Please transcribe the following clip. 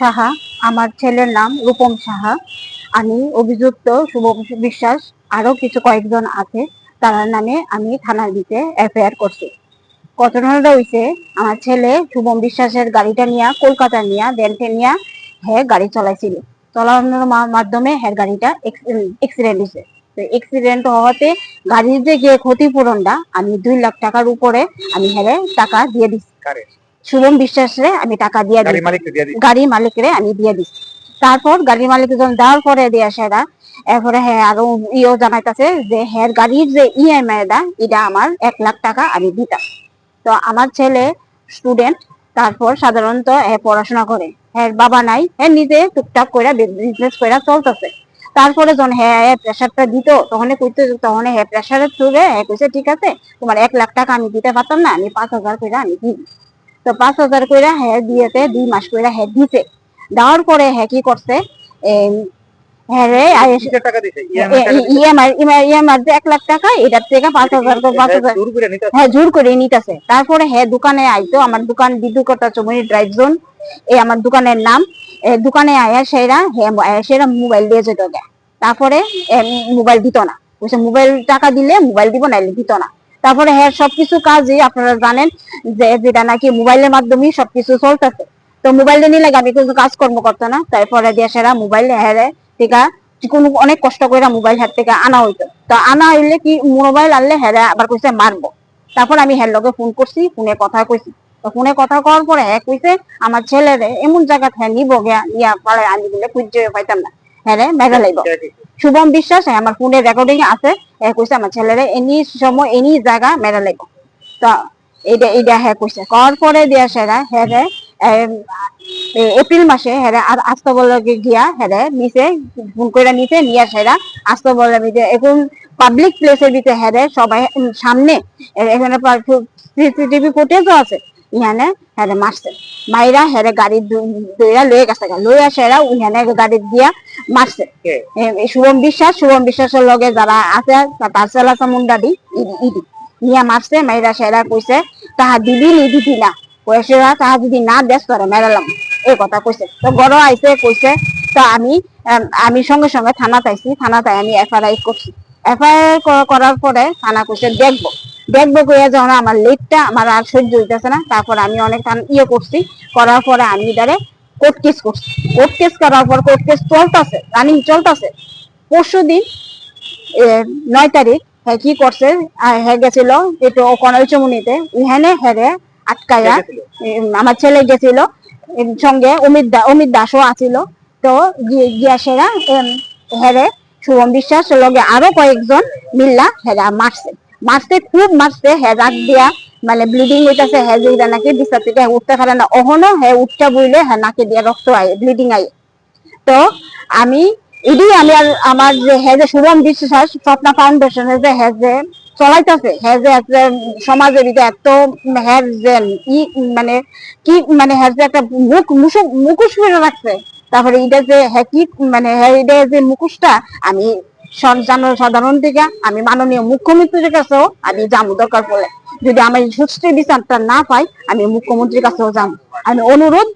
সাহা, আমার ছেলের নাম রূপম সাহা। আমি অভিযুক্ত শুভম বিশ্বাস আরও কিছু কয়েকজন আছে, তার নামে আমি থানার দিতে এফআইআর করছি। ঘটনাটা হইছে, আমার ছেলে শুভম বিশ্বাসের গাড়িটা নিয়ে, কলকাতা নিয়ে দেনকে নিয়ে হ্যাঁ গাড়ি চলাইছিল। চলানোর মাধ্যমে হ্যাঁ গাড়িটা এক্সিডেন্ট হয়েছে এক্সিডেন্ট হওয়াতে গাড়ির যে ক্ষতিপূরণটা, আমি দুই লাখ টাকার উপরে আমি হ্যাঁ টাকা দিয়ে দিচ্ছি শুভম বিশ্বাসে আমি টাকা দিয়ে দিই দিই মালিকরে আমি দিয়ে দিচ্ছি তারপর গাড়ির মালিক যখন দেওয়ার পরে দিয়ে সেটা এরপরে হ্যাঁ আরও ইও জানাইতেছে যে হ্যাঁ গাড়ির যে ইএমআই দা এটা আমার এক লাখ টাকা আমি দিতাম। তো আমার ছেলে স্টুডেন্ট তারপর সাধারণত হ্যাঁ পড়াশোনা করে। হ্যাঁ বাবা নাই হ্যাঁ নিজে টুকটাক করে বিজনেস করে চলতেছে। তারপরে যখন হ্যাঁ প্রেশারটা দিত তখন কইতে তখন হ্যাঁ প্রেশারের থ্রুরে হ্যাঁ কইছে ঠিক আছে তোমার এক লাখ টাকা আমি দিতে পারতাম না আমি পাঁচ হাজার করে আমি দিই তো পাঁচ হাজার করে হ্যাঁ দিয়েতে দুই মাস করে হ্যাঁ দিতে দেওয়ার পরে হ্যাঁ কি করছে হ্যাঁ রে কিসের টাকা দিছে? EMI টাকা দিছে? ইএমআই ইএমআই যে এক লাখ টাকা এটার থেকে পাঁচ হাজার পাঁচ হাজার জোর করে নিতে হ্যাঁ জোর করে নিতেছে। তারপরে হ্যাঁ দোকানে আইতো আমার দোকান বিদ্যুৎকতা চমনি ড্রাইভ জোন এই আমার দোকানের নাম। দোকানে আয়া সেরা হ্যাঁ সেরা মোবাইল দিয়ে যেত তারপরে মোবাইল দিত না। মোবাইল টাকা দিলে মোবাইল দিব না দিত না। তারপরে হ্যাঁ সবকিছু কাজই আপনারা জানেন যে যেটা নাকি মোবাইলের মাধ্যমেই সবকিছু চলতেছে। তো মোবাইল নিলে আমি কিছু কাজকর্ম করতো না। তারপরে দিয়ে সেরা মোবাইল হ্যাঁ টিকা, কোনো অনেক কষ্ট করে মোবাইল হাত থেকে আনা হইতো। তো আনা হইলে কি মোবাইল আনলে হ্যাঁ আবার কইছে মারবো। তারপর আমি হ্যার লগে ফোন করছি, ফোনে কথা কইছি। তো ফোনে কথা কওয়ার পরে হ্যাঁ কইছে, আমার ছেলেরে এমন জায়গা হ্যাঁ নিব গিয়া ইয়া পারে আমি দিলে খুঁজে পাইতাম না। হ্যাঁ মেঘা লাইব শুভম বিশ্বাস হ্যাঁ আমার ফোনে রেকর্ডিং আছে। হ্যাঁ কইছে আমার ছেলেরে এনি সময় এনি জায়গা মেরা লাইব তো এইটা এইটা হ্যাঁ কইছে করার পরে দিয়া সেরা হ্যাঁ এপ্রিল মাসে হ্যাঁ আর আস্ত বলে গিয়া হ্যাঁ রে নিচে ফোন করে নিতে নিয়ে সেরা আস্ত বলে এখন পাবলিক প্লেসের ভিতরে হ্যাঁ রে সবাই সামনে এখানে সিসিটিভি ফুটেজও আছে। ইহানে হ্যাঁ রে মারছে মাইরা হ্যাঁ রে গাড়ি দইরা লয়ে গেছে গা। লইয়া সেরা ইহানে গাড়ি দিয়া মারছে শুভম বিশ্বাস শুভম বিশ্বাসের লগে যারা আছে তার চেলা চামুন্ডাদি ইডি ইডি নিয়া মারছে মাইরা সেরা কইছে তাহা দিবি নি দিবি না? কয়েছেরা তাহা যদি না দেশ তোরে মেরালাম এই কথা কইছে তো গড় আইছে কইছে তো আমি আমি সঙ্গে সঙ্গে থানাতে আইছি থানাতে আমি এফআইআর করছি এফআইআর করার পরে থানা কইছে দেখব। দেখব কইয়া যখন আমার লেটটা আমার আর সহ্য হইতেছে না তারপর আমি অনেক ইয়ে করছি। করার পরে আমি এটারে কোর্ট কেস করছি। কোর্ট কেস করার পর কোর্ট কেস চলতেছে রানিং চলতেছে। পরশু দিন নয় তারিখ হ্যাঁ কি করছে? আহ, হ্যাঁ গেছিল একটু কনল চমুনিতে ইহানে হেরে আটকায়া গেছিল? উম, আমার ছেলে গেছিল এর সঙ্গে অমিত দা অমিত দাসও আছিল। তো গিয়ে- গিয়া সেরা হেরে শুভম বিশ্বাস লগে আরও কয়েকজন মিল্লা হেরা মারছে। মারছে খুব মারছে রাত দিয়া মানে ব্লিডিং হইতাছে হ্যাঁ যেটা নাকি বিস্তার থেকে উঠতে পারে না, অহনো হ্যাঁ উঠতে বইলে হ্যাঁ নাকে দিয়া রক্ত আয় ব্লিডিং আয় তো আমি এটি আমি আর আমার যে হ্যাঁ যে শুভম বিশ্বাস স্বপ্না ফাউন্ডেশনের যে হ্যাঁ যে চলাইতেছে হ্যাঁ যে ভিতরে এত হ্যাঁ যে, ই মানে কি মানে যে একটা মুখ মুখোশ ফিরে রাখছে তারপরে এটা যে হ্যাঁ কি মানে হ্যাঁ এটা যে মুখোশটা, আমি সাধারণ থেকে আমি মাননীয় মুখ্যমন্ত্রীর কাছেও আমি যাব দরকার পড়লে। যদি আমি সুষ্ঠু বিচারটা না পাই, আমি মুখ্যমন্ত্রীর কাছেও যাব। আমি অনুরোধ